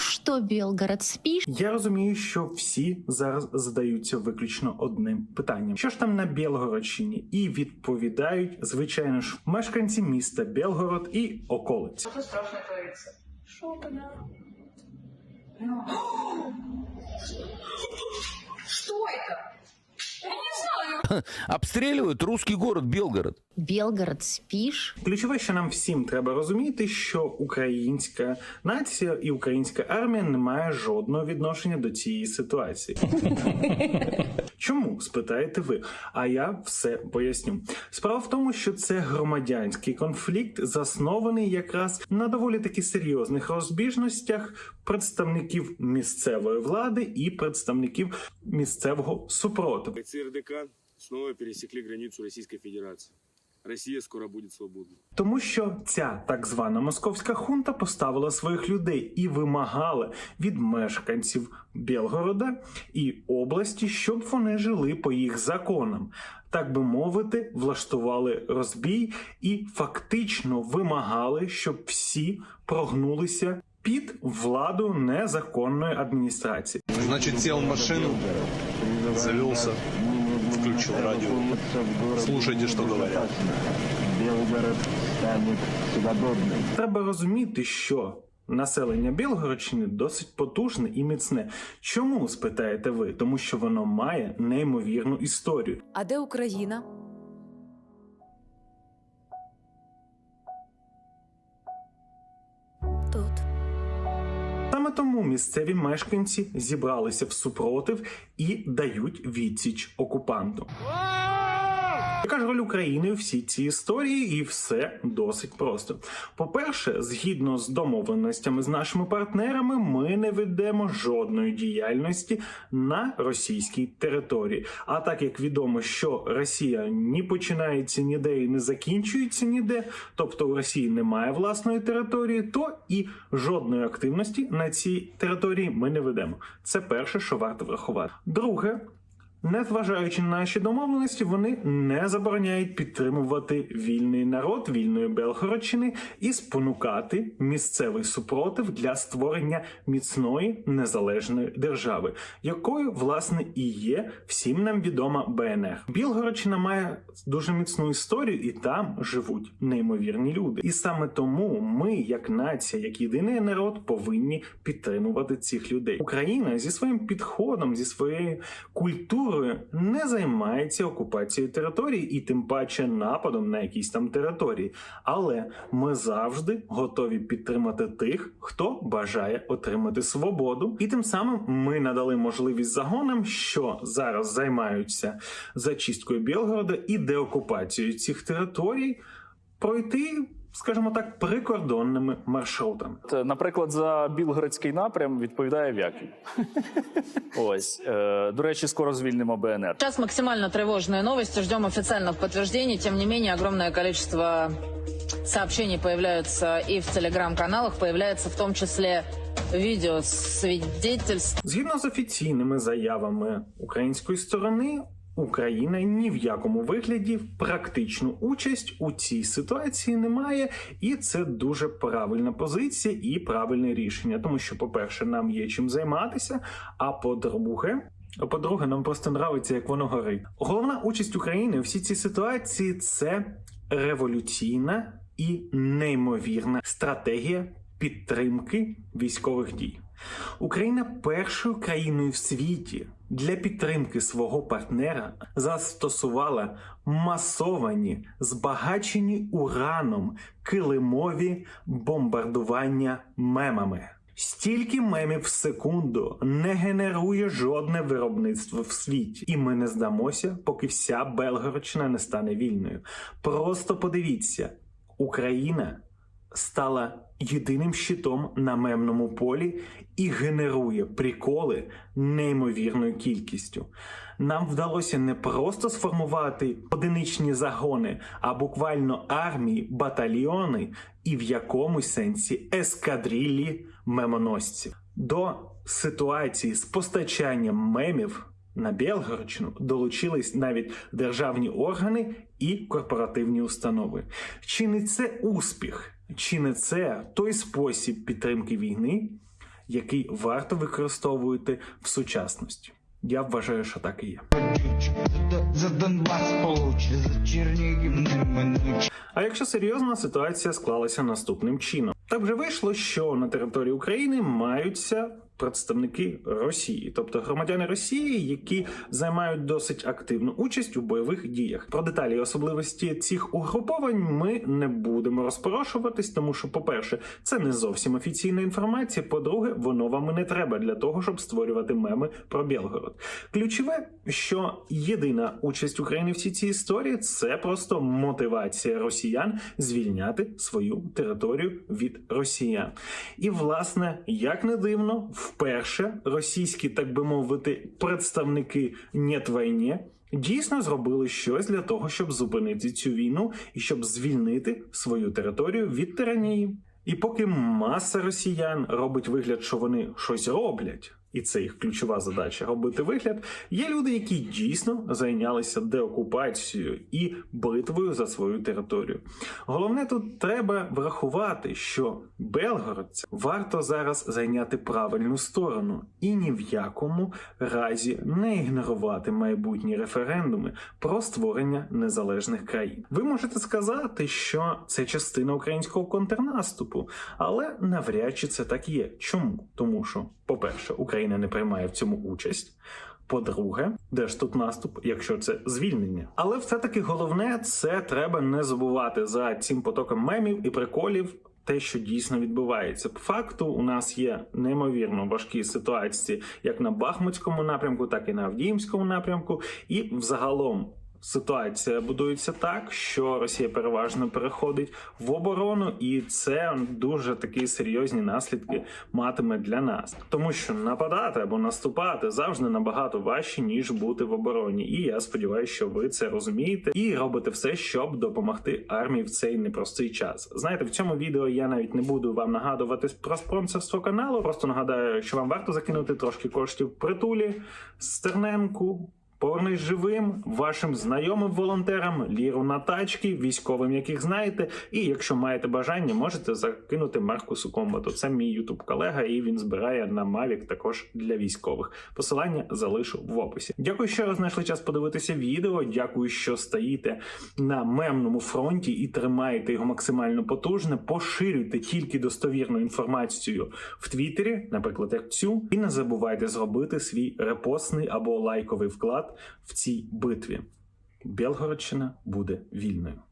что Белгород спишь? Я розумію, що всі зараз задаються виключно одним питанням: що ж там на Білгородщині? І відповідають, звичайно ж, мешканці міста Білгород і околиць. Що страшно твориться? Що? Что это? Я Обстреливают русский город Белгород. Белгород спишь? Ключове, що нам всім треба розуміти, що українська нація і українська армія не має жодного відношення до цієї ситуації. Чому спитаєте ви? А я все поясню. Справа в тому, що це громадянський конфлікт, заснований якраз на доволі таки серйозних розбіжностях представників місцевої влади і представників місцевого супротиву. РДК снова пересекли границу Российской Федерации. Россия скоро будет свободна. Тому що ця так звана московська хунта поставила своїх людей і вимагала від мешканців Білгорода і області, щоб вони жили по їх законам. Так би мовити, влаштували розбій і фактично вимагали, щоб всі прогнулися під владу незаконної адміністрації. Значит, сел в машину, завелся, включил радио. Слушайте, что говорят. Треба розуміти, що населення Білгородщини досить потужне і міцне. Чому спитаєте ви? Тому що воно має неймовірну історію. А де Україна? Саме тому місцеві мешканці зібралися в супротив і дають відсіч окупанту. Яка ж роль України у всій цій історії, і все досить просто. По-перше, згідно з домовленостями з нашими партнерами, ми не ведемо жодної діяльності на російській території. А так як відомо, що Росія ні починається ніде і не закінчується ніде, тобто у Росії немає власної території, то і жодної активності на цій території ми не ведемо. Це перше, що варто врахувати. Друге. Незважаючи на наші домовленості, вони не забороняють підтримувати вільний народ вільної Белгородщини і спонукати місцевий супротив для створення міцної незалежної держави, якою власне і є всім нам відома БНР. Білгородщина має дуже міцну історію, і там живуть неймовірні люди. І саме тому ми, як нація, як єдиний народ, повинні підтримувати цих людей. Україна зі своїм підходом, зі своєю культурою не займається окупацією території і тим паче нападом на якісь там території. Але ми завжди готові підтримати тих, хто бажає отримати свободу, і тим самим ми надали можливість загонам, що зараз займаються зачисткою Білгорода і деокупацією цих територій, пройти. Скажімо так, прикордонними маршрутами. Е, Наприклад, за Білгородський напрям відповідає Вяків. Ось е, до речі, скоро звільнимо БНР. Сейчас максимально тревожные новости, ждем официальных подтверждений. Тем не менее, огромное количество сообщений появляются и в телеграм-каналах, появляется в том числе видео свидетельств Згідно з офіційними заявами української сторони, Україна ні в якому вигляді практичну участь у цій ситуації не має, і це дуже правильна позиція і правильне рішення. Тому що, по-перше, нам є чим займатися. А по-друге, по-друге, нам просто нравиться, як воно горить. Головна участь України у всій цій ситуації це революційна і неймовірна стратегія підтримки військових дій. Україна першою країною в світі для підтримки свого партнера застосувала масовані, збагачені ураном килимові бомбардування мемами. Стільки мемів в секунду не генерує жодне виробництво в світі, і ми не здамося, поки вся Белгородщина не стане вільною. Просто подивіться, Україна стала єдиним щитом на мемному полі і генерує приколи неймовірною кількістю. Нам вдалося не просто сформувати одиничні загони, а буквально армії, батальйони і в якомусь сенсі ескадрилі мемоносців. До ситуації з постачанням мемів на Білгородщину долучились навіть державні органи і корпоративні установи. Чи не це успіх? Чи не це той спосіб підтримки війни, який варто використовувати в сучасності. Я вважаю, що так і є. За Донбас за Чернігів неминуче. А якщо серйозно, ситуація склалася наступним чином. Так вже вийшло, що на території України маються представники Росії, тобто громадяни Росії, які займають досить активну участь у бойових діях. Про деталі і особливості цих угруповань ми не будемо розпорошуватись, тому що, по-перше, це не зовсім офіційна інформація. По-друге, воно вам не треба для того, щоб створювати меми про Білгород. Ключове, що єдина участь України в цій цій історії це просто мотивація росіян звільняти свою територію від росіян. І власне, як не дивно, вперше російські, так би мовити, представники «Нєт війні» дійсно зробили щось для того, щоб зупинити цю війну і щоб звільнити свою територію від тиранії. І поки маса росіян робить вигляд, що вони щось роблять, і це їх ключова задача робити вигляд. Є люди, які дійсно зайнялися деокупацією і битвою за свою територію. Головне тут треба врахувати, що Белгородцям варто зараз зайняти правильну сторону і ні в якому разі не ігнорувати майбутні референдуми про створення незалежних країн. Ви можете сказати, що це частина українського контрнаступу, але навряд чи це так є. Чому? Тому що, по-перше, Україна не приймає в цьому участь. По-друге, де ж тут наступ, якщо це звільнення? Але все-таки головне це треба не забувати за цим потоком мемів і приколів. Те, що дійсно відбувається, по факту у нас є неймовірно важкі ситуації як на Бахмутському напрямку, так і на Авдіївському напрямку, і взагалом ситуація будується так, що Росія переважно переходить в оборону, і це дуже такі серйозні наслідки матиме для нас, тому що нападати або наступати завжди набагато важче ніж бути в обороні. І я сподіваюся, що ви це розумієте і робите все, щоб допомогти армії в цей непростий час. Знаєте, в цьому відео я навіть не буду вам нагадувати про спонсорство каналу. Просто нагадаю, що вам варто закинути трошки коштів притулі Стерненку. Повернись живим вашим знайомим волонтерам, ліру на тачки, військовим, яких знаєте. І якщо маєте бажання, можете закинути Маркусу Комбату. Це мій ютуб колега, і він збирає на Mavic також для військових. Посилання залишу в описі. Дякую, що знайшли час подивитися відео. Дякую, що стоїте на мемному фронті і тримаєте його максимально потужне. Поширюйте тільки достовірну інформацію в Твіттері, наприклад, як цю, і не забувайте зробити свій репостний або лайковий вклад в цій битві. Білгородщина буде вільною.